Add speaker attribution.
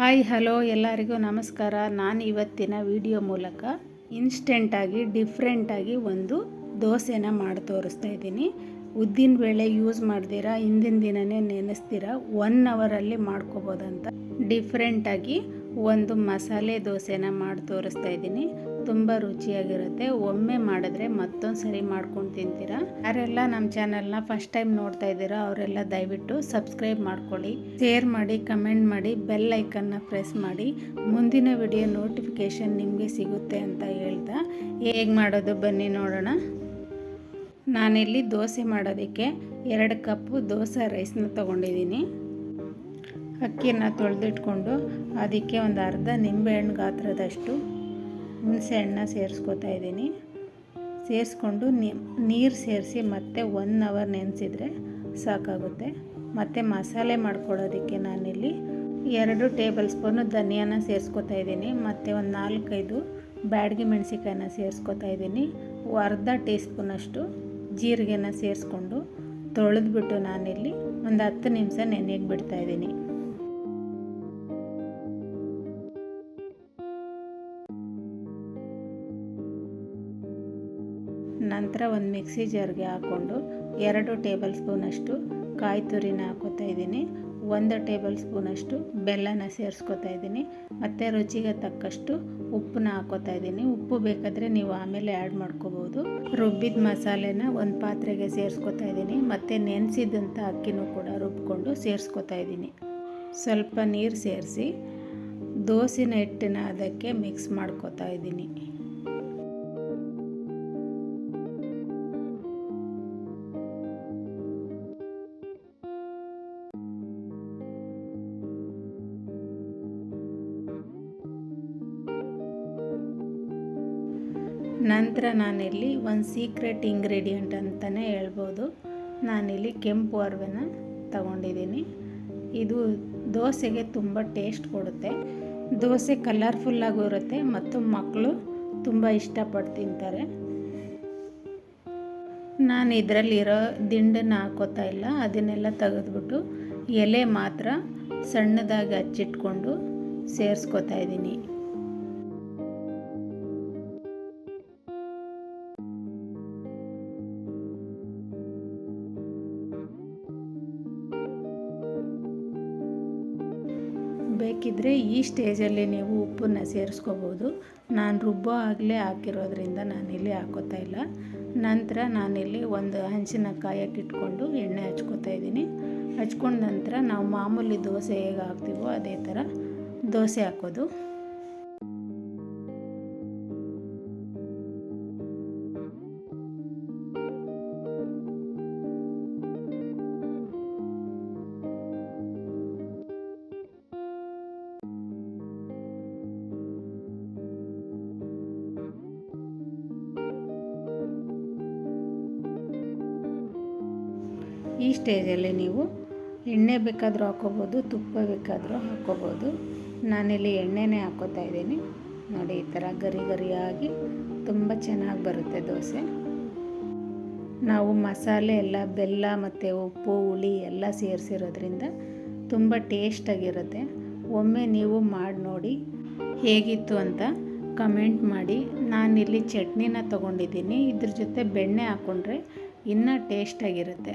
Speaker 1: Hi, hello, ಎಲ್ಲರಿಗೂ ನಮಸ್ಕಾರ. ನಾನು ಇವತ್ತಿನ ವಿಡಿಯೋ ಮೂಲಕ ಇನ್ಸ್ಟೆಂಟಾಗಿ ಡಿಫ್ರೆಂಟಾಗಿ ಒಂದು ದೋಸೆನ ಮಾಡಿ ತೋರಿಸ್ತಾ ಇದ್ದೀನಿ. ಉದ್ದಿನ ಬೇಳೆ ಯೂಸ್ ಮಾಡ್ದಿರಾ, ಹಿಂದಿನ ದಿನನೇ ನೆನೆಸ್ತೀರಾ ಒನ್ ಅವರಲ್ಲಿ ಮಾಡ್ಕೋಬೋದಂತ ಡಿಫ್ರೆಂಟಾಗಿ ಒಂದು ಮಸಾಲೆ ದೋಸೆನ ಮಾಡಿ ತೋರಿಸ್ತಾ ಇದ್ದೀನಿ. ತುಂಬ ರುಚಿಯಾಗಿರುತ್ತೆ. ಒಮ್ಮೆ ಮಾಡಿದ್ರೆ ಮತ್ತೊಂದು ಸರಿ ಮಾಡ್ಕೊಂಡು ತಿಂತೀರಾ? ಯಾರೆಲ್ಲ ನಮ್ಮ ಚಾನೆಲ್ನ ಫಸ್ಟ್ ಟೈಮ್ ನೋಡ್ತಾ ಇದ್ದೀರಾ ಅವರೆಲ್ಲ ದಯವಿಟ್ಟು ಸಬ್ಸ್ಕ್ರೈಬ್ ಮಾಡ್ಕೊಳ್ಳಿ. ಶೇರ್ ಮಾಡಿ ಕಮೆಂಟ್ ಮಾಡಿ ಬೆಲ್ ಐಕನ್ನ ಪ್ರೆಸ್ ಮಾಡಿ. ಮುಂದಿನ ವಿಡಿಯೋ ನೋಟಿಫಿಕೇಷನ್ ನಿಮಗೆ ಸಿಗುತ್ತೆ ಅಂತ ಹೇಳ್ತಾ ಹೇಗೆ ಮಾಡೋದು ಬನ್ನಿ ನೋಡೋಣ. ನಾನಿಲ್ಲಿ ದೋಸೆ ಮಾಡೋದಕ್ಕೆ ಎರಡು ಕಪ್ಪು ದೋಸೆ ರೈಸ್ನ ತೊಗೊಂಡಿದ್ದೀನಿ. ಅಕ್ಕಿಯನ್ನು ತೊಳೆದಿಟ್ಕೊಂಡು ಅದಕ್ಕೆ ಒಂದು ಅರ್ಧ ನಿಂಬೆಹಣ್ಣು ಗಾತ್ರದಷ್ಟು ಹುಣಸೆ ಹಣ್ಣ ಸೇರಿಸ್ಕೊತಾ ಇದ್ದೀನಿ. ಸೇರಿಸ್ಕೊಂಡು ನೀರು ಸೇರಿಸಿ ಮತ್ತೆ ಒನ್ ಅವರ್ ನೆನೆಸಿದ್ರೆ ಸಾಕಾಗುತ್ತೆ. ಮತ್ತು ಮಸಾಲೆ ಮಾಡ್ಕೊಳ್ಳೋದಕ್ಕೆ ನಾನಿಲ್ಲಿ ಎರಡು ಟೇಬಲ್ ಸ್ಪೂನು ಧನಿಯಾನ ಸೇರಿಸ್ಕೊತಾ ಇದ್ದೀನಿ. ಮತ್ತು ಒಂದು ನಾಲ್ಕೈದು ಬ್ಯಾಡಗಿ ಮೆಣಸಿಕಾಯನ್ನ ಸೇರಿಸ್ಕೊತಾ ಇದ್ದೀನಿ. ಅರ್ಧ ಟೀ ಸ್ಪೂನಷ್ಟು ಜೀರಿಗೆನ ಸೇರಿಸ್ಕೊಂಡು ತೊಳೆದ್ಬಿಟ್ಟು ನಾನಿಲ್ಲಿ ಒಂದು ಹತ್ತು ನಿಮಿಷ ನೆನೆಗೆ ಬಿಡ್ತಾಯಿದ್ದೀನಿ ನಂತರ ಒಂದು ಮಿಕ್ಸಿ ಜಾರ್ಗೆ ಹಾಕ್ಕೊಂಡು ಎರಡು ಟೇಬಲ್ ಸ್ಪೂನಷ್ಟು ಕಾಯಿ ತುರಿನ ಹಾಕೋತಾ ಇದ್ದೀನಿ. ಒಂದು ಟೇಬಲ್ ಸ್ಪೂನಷ್ಟು ಬೆಲ್ಲನ ಸೇರಿಸ್ಕೊತಾ ಇದ್ದೀನಿ. ಮತ್ತು ರುಚಿಗೆ ತಕ್ಕಷ್ಟು ಉಪ್ಪನ್ನ ಹಾಕೋತಾ ಇದ್ದೀನಿ. ಉಪ್ಪು ಬೇಕಾದರೆ ನೀವು ಆಮೇಲೆ ಆ್ಯಡ್ ಮಾಡ್ಕೋಬೋದು. ರುಬ್ಬಿದ ಮಸಾಲೆನ ಒಂದು ಪಾತ್ರೆಗೆ ಸೇರಿಸ್ಕೊತಾ ಇದ್ದೀನಿ. ಮತ್ತು ನೆನೆಸಿದಂಥ ಅಕ್ಕಿನೂ ಕೂಡ ರುಬ್ಕೊಂಡು ಸೇರಿಸ್ಕೊತಾ ಇದ್ದೀನಿ. ಸ್ವಲ್ಪ ನೀರು ಸೇರಿಸಿ ದೋಸಿನ ಹಿಟ್ಟನ್ನ ಅದಕ್ಕೆ ಮಿಕ್ಸ್ ಮಾಡ್ಕೋತಾ ಇದ್ದೀನಿ. ನಂತರ ನಾನಿಲ್ಲಿ ಒಂದು ಸೀಕ್ರೆಟ್ ಇಂಗ್ರೀಡಿಯೆಂಟ್ ಅಂತಲೇ ಹೇಳ್ಬೋದು. ನಾನಿಲ್ಲಿ ಕೆಂಪು ಅರಿವೆನ ತಗೊಂಡಿದ್ದೀನಿ. ಇದು ದೋಸೆಗೆ ತುಂಬ ಟೇಸ್ಟ್ ಕೊಡುತ್ತೆ. ದೋಸೆ ಕಲರ್ಫುಲ್ಲಾಗೂ ಇರುತ್ತೆ ಮತ್ತು ಮಕ್ಕಳು ತುಂಬ ಇಷ್ಟಪಟ್ಟು ತಿಂತಾರೆ. ನಾನು ಇದರಲ್ಲಿರೋ ದಿಂಡನ್ನು ಹಾಕೋತಾ ಇಲ್ಲ. ಅದನ್ನೆಲ್ಲ ತೆಗೆದ್ಬಿಟ್ಟು ಎಲೆ ಮಾತ್ರ ಸಣ್ಣದಾಗಿ ಹಚ್ಚಿಟ್ಕೊಂಡು ಸೇರಿಸ್ಕೊತಾ ಇದ್ದೀನಿ. ಬೇಕಿದ್ದರೆ ಈ ಸ್ಟೇಜಲ್ಲಿ ನೀವು ಉಪ್ಪನ್ನು ಸೇರಿಸ್ಕೋಬೋದು. ನಾನು ರುಬ್ಬೋ ಆಗಲೇ ಹಾಕಿರೋದ್ರಿಂದ ನಾನಿಲ್ಲಿ ಹಾಕೋತಾ ಇಲ್ಲ. ನಂತರ ನಾನಿಲ್ಲಿ ಒಂದು ಹಂಚಿನ ಕಾಯಕ್ಕಿಟ್ಕೊಂಡು ಎಣ್ಣೆ ಹಚ್ಕೋತಾ ಇದ್ದೀನಿ. ಹಚ್ಕೊಂಡ ನಂತರ ನಾವು ಮಾಮೂಲಿ ದೋಸೆ ಹೇಗೆ ಹಾಕ್ತೀವೋ ಅದೇ ಥರ ದೋಸೆ ಹಾಕೋದು. ಈ ಸ್ಟೇಜಲ್ಲಿ ನೀವು ಎಣ್ಣೆ ಬೇಕಾದರೂ ಹಾಕೋಬೋದು ತುಪ್ಪ ಬೇಕಾದರೂ ಹಾಕ್ಕೋಬೋದು. ನಾನಿಲ್ಲಿ ಎಣ್ಣೆನೇ ಹಾಕೋತಾ ಇದ್ದೀನಿ. ನೋಡಿ, ಈ ಥರ ಗರಿ ಗರಿಯಾಗಿ ತುಂಬ ಚೆನ್ನಾಗಿ ಬರುತ್ತೆ ದೋಸೆ. ನಾವು ಮಸಾಲೆ ಎಲ್ಲ, ಬೆಲ್ಲ ಮತ್ತು ಉಪ್ಪು, ಹುಳಿ ಎಲ್ಲ ಸೇರಿಸಿರೋದ್ರಿಂದ ತುಂಬ ಟೇಸ್ಟಾಗಿರುತ್ತೆ. ಒಮ್ಮೆ ನೀವು ಮಾಡಿ ನೋಡಿ ಹೇಗಿತ್ತು ಅಂತ ಕಮೆಂಟ್ ಮಾಡಿ. ನಾನಿಲ್ಲಿ ಚಟ್ನಿನ ತೊಗೊಂಡಿದ್ದೀನಿ. ಇದ್ರ ಜೊತೆ ಬೆಣ್ಣೆ ಹಾಕ್ಕೊಂಡ್ರೆ ಇನ್ನೂ ಟೇಸ್ಟಾಗಿರುತ್ತೆ.